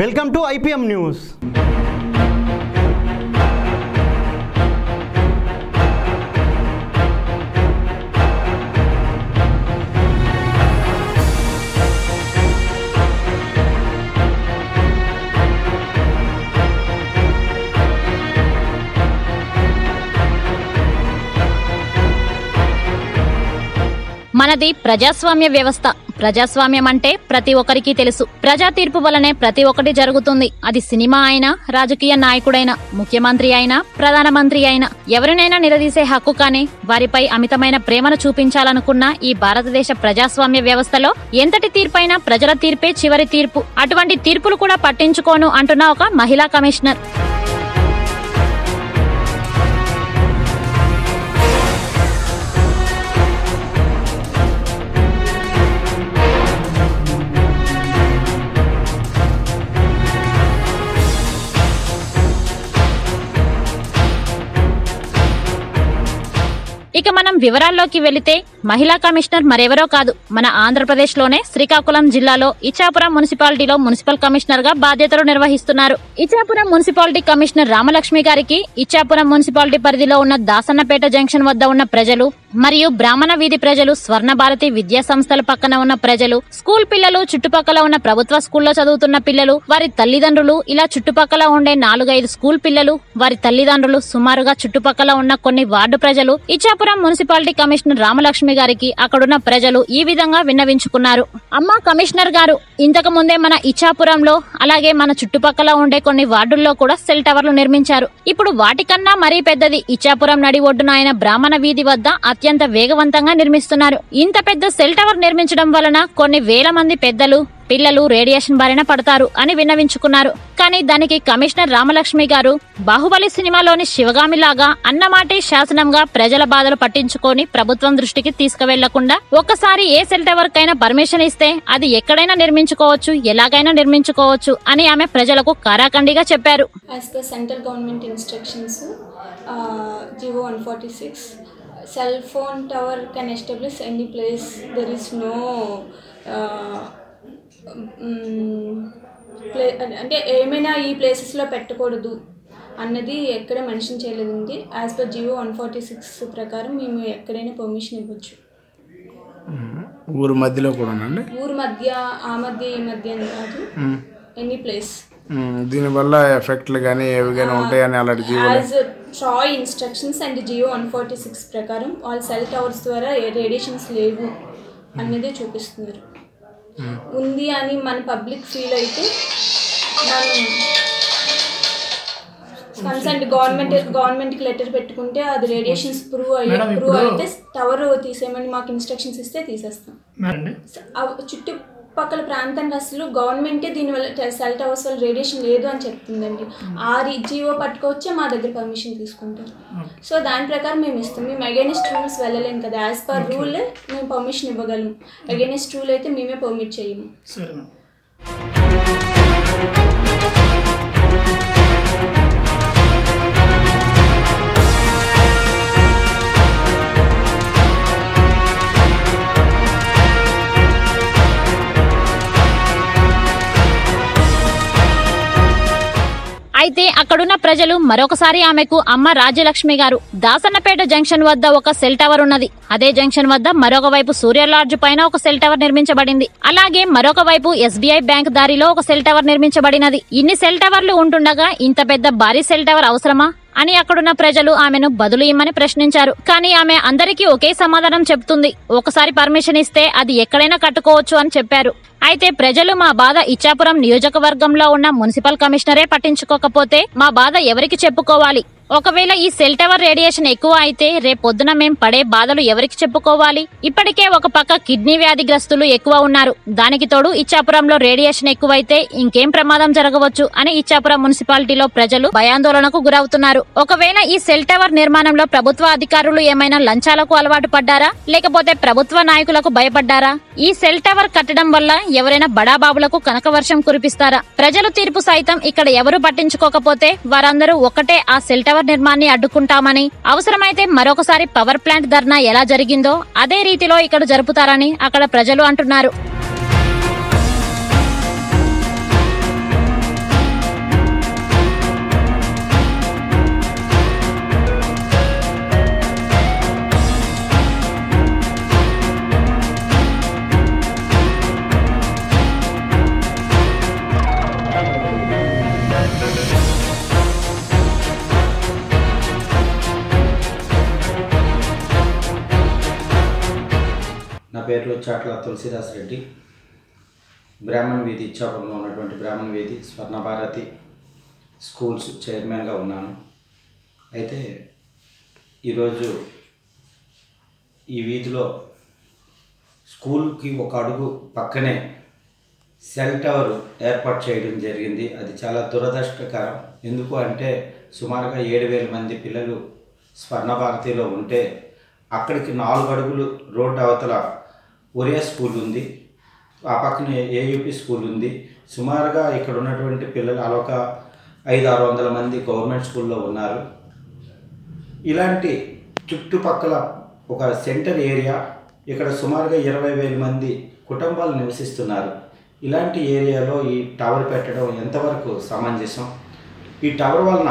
Welcome to IPM news. మనది ప్రజాస్వామ్య వ్యవస్థ. ప్రజాస్వామ్యం అంటే ప్రతి ఒక్కరికి తెలుసు. ప్రజా తీర్పు వలనే ప్రతి ఒక్కటి జరుగుతుంది. అది సినిమా అయినా రాజకీయ నాయకుడైనా ముఖ్యమంత్రి అయినా ప్రధానమంత్రి అయినా ఎవరినైనా నిలదీసే హక్కు కానీ వారిపై అమితమైన ప్రేమను చూపించాలనుకున్న ఈ భారతదేశ ప్రజాస్వామ్య వ్యవస్థలో ఎంతటి తీర్పైనా ప్రజల తీర్పే చివరి తీర్పు. అటువంటి తీర్పులు కూడా పట్టించుకోను అంటున్న ఒక మహిళా కమిషనర్. ఇక మనం వివరాల్లోకి వెళితే మహిళా కమిషనర్ మరెవరో కాదు. మన ఆంధ్రప్రదేశ్లోనే శ్రీకాకుళం జిల్లాలో ఇచ్చాపురం మున్సిపాలిటీలో మున్సిపల్ కమిషనర్గా బాధ్యతలు నిర్వహిస్తున్నారు. ఇచ్చాపురం మున్సిపాలిటీ కమిషనర్ రామలక్ష్మి గారికి ఇచ్చాపురం మున్సిపాలిటీ పరిధిలో ఉన్న దాసన్నపేట జంక్షన్ వద్ద ఉన్న ప్రజలు మరియు బ్రాహ్మణ వీధి ప్రజలు స్వర్ణ భారతి విద్యా సంస్థల పక్కన ఉన్న ప్రజలు స్కూల్ పిల్లలు చుట్టుపక్కల ఉన్న ప్రభుత్వ స్కూల్లో చదువుతున్న పిల్లలు వారి తల్లిదండ్రులు ఇలా చుట్టుపక్కల ఉండే నాలుగైదు స్కూల్ పిల్లలు వారి తల్లిదండ్రులు సుమారుగా చుట్టుపక్కల ఉన్న కొన్ని వార్డు ప్రజలు ఇచ్చాపురం మున్సిపాలిటీ కమిషనర్ రామలక్ష్మి గారికి అక్కడున్న ప్రజలు ఈ విధంగా విన్నవించుకున్నారు. అమ్మా కమిషనర్ గారు ఇంతకు ముందే మన ఇచ్చాపురంలో అలాగే మన చుట్టుపక్కల ఉండే కొన్ని వార్డుల్లో కూడా సెల్ టవర్లు నిర్మించారు. ఇప్పుడు వాటికన్నా మరీ పెద్దది ఇచ్చాపురం నడి ఒడ్డున ఆయన బ్రాహ్మణ వీధి వద్ద అత్యంత వేగవంతంగా నిర్మిస్తున్నారు. ఇంత పెద్ద సెల్ టవర్ నిర్మించడం వలన కొన్ని వేల మంది పెద్దలు పిల్లలు రేడియేషన్ బారిన పడతారు అని విన్నవించుకున్నారు. కానీ దానికి కమిషనర్ రామలక్ష్మి గారు బాహుబలి సినిమాలోని శివగామిలాగా అన్నమాటే శాసనంగా ప్రజల బాధలు పట్టించుకొని ప్రభుత్వం దృష్టికి తీసుకువెళ్ళకుండా ఒక్కసారి ఏ సెల్ టవర్ కైనా పర్మిషన్ ఇస్తే అది ఎక్కడైనా నిర్మించుకోవచ్చు ఎలాగైనా నిర్మించుకోవచ్చు అని ఆమె ప్రజలకు కారాఖండిగా చెప్పారు. Cell phone tower can establish any place. There is no uh, mm, ప్లే- అంటే ఏమైనా ఈ ప్లేసెస్లో పెట్టకూడదు అన్నది ఎక్కడ మెన్షన్ చేయలేదండి. As per GO one forty six ప్రకారం మేము ఎక్కడైనా పర్మిషన్ ఇవ్వచ్చు. ఊరు మధ్యలో కూడా ఊరు మధ్య ఆ మధ్య ఈ మధ్య అని కాదు. ఎనీ ప్లేస్ దీనివల్ల ఎఫెక్ట్లు కానీ ఏవి కానీ ఉంటాయని అలాంటి as TRAI instructions and GO one forty six ప్రకారం వాళ్ళ సెల్ టవర్స్ ద్వారా రేడియేషన్స్ లేవు అనేది చూపిస్తున్నారు. ఉంది అని మన పబ్లిక్ ఫీల్ అయితే మనం గవర్నమెంట్ గవర్నమెంట్కి లెటర్ పెట్టుకుంటే అది రేడియేషన్స్ ప్రూవ్ అయ్యి ప్రూవ్ అయితే టవర్ తీసేయమని మాకు ఇన్స్ట్రక్షన్స్ ఇస్తే తీసేస్తాం. ఆ చుట్టుపక్కల ప్రాంతానికి అసలు గవర్నమెంటే దీనివల్ల సెల్ టవర్స్ వల్ల రేడియేషన్ లేదు అని చెప్తుందండి. ఆ జియో పట్టుకొచ్చే మా దగ్గర పర్మిషన్ తీసుకుంటారు. సో దాని ప్రకారం మేము ఇస్తాం. మేము అగైనెస్ట్ రూల్స్ వెళ్ళలేము కదా. యాజ్ పర్ రూల్ మేము పర్మిషన్ ఇవ్వగలము అగైనెస్ట్ రూల్ అయితే మేమే పర్మిట్ చేయము. అయితే అక్కడున్న ప్రజలు మరొకసారి ఆమెకు అమ్మ రాజ్యలక్ష్మి గారు దాసన్నపేట జంక్షన్ వద్ద ఒక సెల్ టవర్ ఉన్నది. అదే జంక్షన్ వద్ద మరొక వైపు సూర్య లాడ్జ్ పైన ఒక సెల్ టవర్ నిర్మించబడింది. అలాగే మరొక వైపు ఎస్బీఐ బ్యాంక్ దారిలో ఒక సెల్ టవర్ నిర్మించబడినది. ఇన్ని సెల్ టవర్లు ఉంటుండగా ఇంత పెద్ద భారీ సెల్ టవర్ అవసరమా? అని అక్కడున్న ప్రజలు ఆమెను బదులు ఇమ్మని ప్రశ్నించారు. కానీ ఆమె అందరికీ ఒకే సమాధానం చెప్తుంది. ఒకసారి పర్మిషన్ ఇస్తే అది ఎక్కడైనా కట్టుకోవచ్చు అని చెప్పారు. అయితే ప్రజలు మా బాధ ఇచ్చాపురం నియోజకవర్గంలో ఉన్న మున్సిపల్ కమిషనరే పట్టించుకోకపోతే మా బాధ ఎవరికి చెప్పుకోవాలి? ఒకవేళ ఈ సెల్ టవర్ రేడియేషన్ ఎక్కువ అయితే రేపొద్దున మేం పడే బాధలు ఎవరికి చెప్పుకోవాలి? ఇప్పటికే ఒక పక్క కిడ్నీ వ్యాధిగ్రస్తులు ఎక్కువ ఉన్నారు. దానికి తోడు ఇచ్చాపురంలో రేడియేషన్ ఎక్కువైతే ఇంకేం ప్రమాదం జరగవచ్చు అని ఇచ్చాపురం మున్సిపాలిటీలో ప్రజలు భయాందోళనకు గురవుతున్నారు. ఒకవేళ ఈ సెల్ టవర్ నిర్మాణంలో ప్రభుత్వ అధికారులు ఏమైనా లంచాలకు అలవాటు పడ్డారా? లేకపోతే ప్రభుత్వ నాయకులకు భయపడ్డారా? ఈ సెల్ టవర్ కట్టడం వల్ల ఎవరైనా బడాబాబులకు కనకవర్షం కురిపిస్తారా? ప్రజలు తీర్పు సైతం ఇక్కడ ఎవరు పట్టించుకోకపోతే వారందరూ ఒకటే ఆ సెల్ టవర్ నిర్మాణాన్ని అడ్డుకుంటామని అవసరమైతే మరొకసారి పవర్ ప్లాంట్ ధర్నా ఎలా జరిగిందో అదే రీతిలో ఇక్కడ జరుపుతారని అక్కడ ప్రజలు అంటున్నారు. నా పేరు చాట్ల తులసిదాస్ రెడ్డి. బ్రాహ్మణ వీధి ఇచ్చాపురంలో ఉన్నటువంటి బ్రాహ్మణ వీధి స్వర్ణభారతి స్కూల్స్ చైర్మన్గా ఉన్నాను. అయితే ఈరోజు ఈ వీధిలో స్కూల్కి ఒక అడుగు పక్కనే సెల్ టవర్ ఏర్పాటు చేయడం జరిగింది. అది చాలా దురదృష్టకరం. ఎందుకు అంటే సుమారుగా ఏడు వేల మంది పిల్లలు స్వర్ణభారతిలో ఉంటే అక్కడికి నాలుగు అడుగులు రోడ్డు అవతల ఒరియా స్కూల్ ఉంది ఆ పక్కన ఏయూపీ స్కూల్ ఉంది. సుమారుగా ఇక్కడ ఉన్నటువంటి పిల్లలు అలొక ఐదు ఆరు వందల మంది గవర్నమెంట్ స్కూల్లో ఉన్నారు. ఇలాంటి చుట్టుపక్కల ఒక సెంటర్ ఏరియా ఇక్కడ సుమారుగా ఇరవై వేల మంది కుటుంబాలు నివసిస్తున్నారు. ఇలాంటి ఏరియాలో ఈ టవర్ పెట్టడం ఎంతవరకు సమంజసం? ఈ టవర్ వలన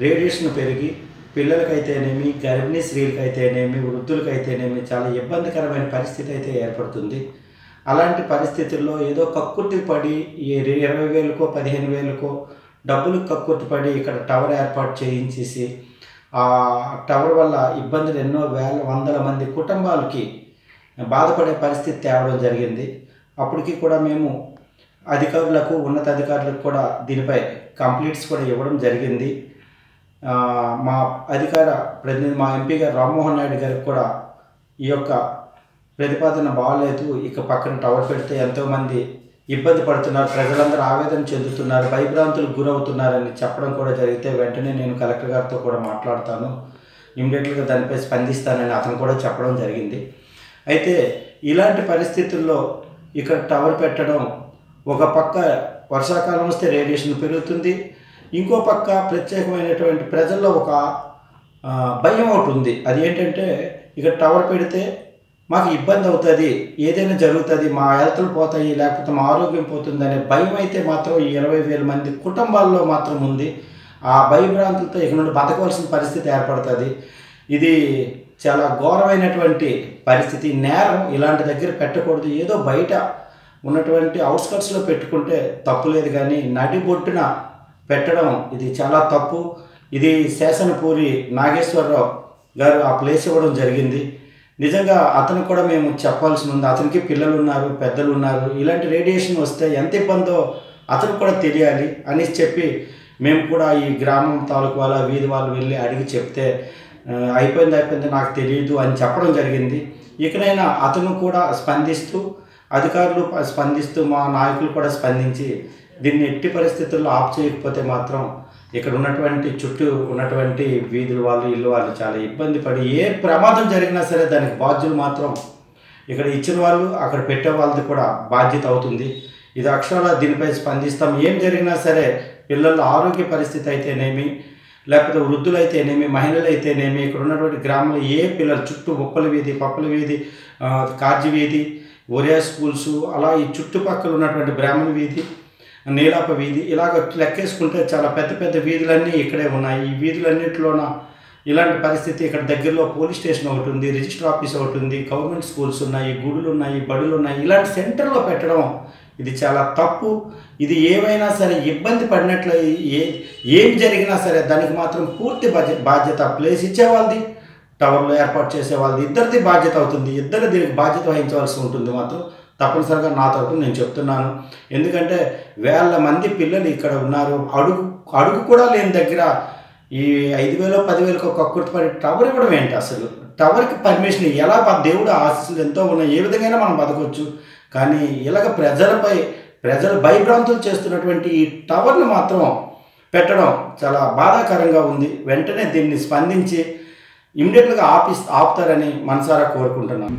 రేడియేషన్ పెరిగి పిల్లలకైతేనేమి గర్భిణీ స్త్రీలకైతేనేమి వృద్ధులకైతేనేమి చాలా ఇబ్బందికరమైన పరిస్థితి అయితే ఏర్పడుతుంది. అలాంటి పరిస్థితుల్లో ఏదో కక్కుర్తి పడి ఇరవై వేలకో పదిహేను వేలకో డబ్బులు కక్కుర్తి పడి ఇక్కడ టవర్ ఏర్పాటు చేయించేసి ఆ టవర్ వల్ల ఇబ్బందులు ఎన్నో వేల వందల మంది కుటుంబాలకి బాధపడే పరిస్థితి తేవడం జరిగింది. అప్పటికి కూడా మేము అధికారులకు ఉన్నతాధికారులకు కూడా దీనిపై కంప్లీట్స్ కూడా ఇవ్వడం జరిగింది. మా అధికార ప్రతినిధి మా ఎంపీ గారు రామ్మోహన్ నాయుడు గారికి కూడా ఈ యొక్క ప్రతిపాదన బాగాలేదు. ఇక పక్కన టవర్ పెడితే ఎంతోమంది ఇబ్బంది పడుతున్నారు. ప్రజలందరూ ఆవేదన చెందుతున్నారు. భయభ్రాంతులకు గురవుతున్నారని చెప్పడం కూడా జరిగితే వెంటనే నేను కలెక్టర్ గారితో కూడా మాట్లాడతాను. ఇమ్మీడియట్గా దానిపై స్పందిస్తానని అతను కూడా చెప్పడం జరిగింది. అయితే ఇలాంటి పరిస్థితుల్లో ఇక్కడ టవర్ పెట్టడం ఒక పక్క వర్షాకాలం వస్తే రేడియేషన్ పెరుగుతుంది. ఇంకో పక్క ప్రత్యేకమైనటువంటి ప్రజల్లో ఒక భయం ఒకటి ఉంది. అది ఏంటంటే ఇక టవర్ పెడితే మాకు ఇబ్బంది అవుతుంది ఏదైనా జరుగుతుంది మా హెల్త్లు పోతాయి లేకపోతే మా ఆరోగ్యం పోతుంది అనే భయం అయితే మాత్రం ఇరవై వేల మంది కుటుంబాల్లో మాత్రం ఉంది. ఆ భయభ్రాంతులతో ఇక నుండి బతకవలసిన పరిస్థితి ఏర్పడుతుంది. ఇది చాలా ఘోరమైనటువంటి పరిస్థితి. నేరం ఇలాంటి దగ్గర పెట్టకూడదు. ఏదో బయట ఉన్నటువంటి అవుట్స్కట్స్లో పెట్టుకుంటే తప్పులేదు కానీ నడిబొట్టున పెట్టడం ఇది చాలా తప్పు. ఇది శాసనపూరి నాగేశ్వరరావు గారు ఆ ప్లేస్ ఇవ్వడం జరిగింది. నిజంగా అతను కూడా మేము చెప్పాల్సి ఉంది. అతనికి పిల్లలు ఉన్నారు పెద్దలు ఉన్నారు ఇలాంటి రేడియేషన్ వస్తే ఎంత ఇబ్బందో అతను కూడా తెలియాలి అనేసి చెప్పి మేము కూడా ఈ గ్రామం తాలూకు వాళ్ళ వీధి వాళ్ళు వెళ్ళి అడిగి చెప్తే అయిపోయింది అయిపోయింది నాకు తెలియదు అని చెప్పడం జరిగింది. ఇకనైనా అతను కూడా స్పందిస్తూ అధికారులు స్పందిస్తూ మా నాయకులు కూడా స్పందించి దీన్ని ఎట్టి పరిస్థితుల్లో ఆఫ్ చేయకపోతే మాత్రం ఇక్కడ ఉన్నటువంటి చుట్టూ ఉన్నటువంటి వీధుల వాళ్ళు ఇల్లు వాళ్ళు చాలా ఇబ్బంది పడి ఏ ప్రమాదం జరిగినా సరే దానికి బాధ్యులు మాత్రం ఇక్కడ ఇచ్చిన వాళ్ళు అక్కడ పెట్టే వాళ్ళది కూడా బాధ్యత అవుతుంది. ఇది అక్షరాల దీనిపై స్పందిస్తాం. ఏం జరిగినా సరే పిల్లల ఆరోగ్య పరిస్థితి అయితేనేమి లేకపోతే వృద్ధులు అయితేనేమి మహిళలు అయితేనేమి ఇక్కడ ఉన్నటువంటి గ్రామంలో ఏ పిల్లలు చుట్టూ ఉప్పల వీధి పప్పల వీధి ఆ, కార్జి వీధి ఒరియా స్కూల్స్ అలా ఈ చుట్టుపక్కల ఉన్నటువంటి బ్రాహ్మణ వీధి నీలాప వీధి. ఇలాగ లెక్కేసుకుంటే చాలా పెద్ద పెద్ద వీధులన్నీ ఇక్కడే ఉన్నాయి. ఈ వీధులన్నింటిలోన ఇలాంటి పరిస్థితి ఇక్కడ దగ్గరలో పోలీస్ స్టేషన్ ఒకటి ఉంది రిజిస్టర్ ఆఫీస్ ఒకటి ఉంది గవర్నమెంట్ స్కూల్స్ ఉన్నాయి గుడులు ఉన్నాయి బడులు ఉన్నాయి ఇలాంటి సెంటర్లో పెట్టడం ఇది చాలా తప్పు. ఇది ఏమైనా సరే ఇబ్బంది పడినట్లు ఏ ఏం జరిగినా సరే దానికి మాత్రం పూర్తి బాధ్యత బాధ్యత ప్లేస్ ఇచ్చేవాళ్ళది. టవర్లో ఏర్పాటు చేసే వాళ్ళది ఇద్దరిది బాధ్యత అవుతుంది. ఇద్దరు దీనికి బాధ్యత వహించవలసి ఉంటుంది మాత్రం. తప్పనిసరిగా నా తరపున నేను చెప్తున్నాను. ఎందుకంటే వేల మంది పిల్లలు ఇక్కడ ఉన్నారు. అడుగు అడుగు కూడా లేని దగ్గర ఈ ఐదు వేలు పదివేలకు ఒక కుర్తి పడి టవర్ ఇవ్వడం ఏంటి అసలు? టవర్కి పర్మిషన్ ఎలా దేవుడు ఆశీస్సులు ఎంతో ఉన్నాయి. ఏ విధంగా మనం బతకవచ్చు కానీ ఇలాగ ప్రజలపై ప్రజలు భయభ్రాంతులు చేస్తున్నటువంటి ఈ టవర్ను మాత్రం పెట్టడం చాలా బాధాకరంగా ఉంది. వెంటనే దీన్ని స్పందించి ఇమ్మీడియట్గా ఆపి ఆపుతారని మనసారా కోరుకుంటున్నాను.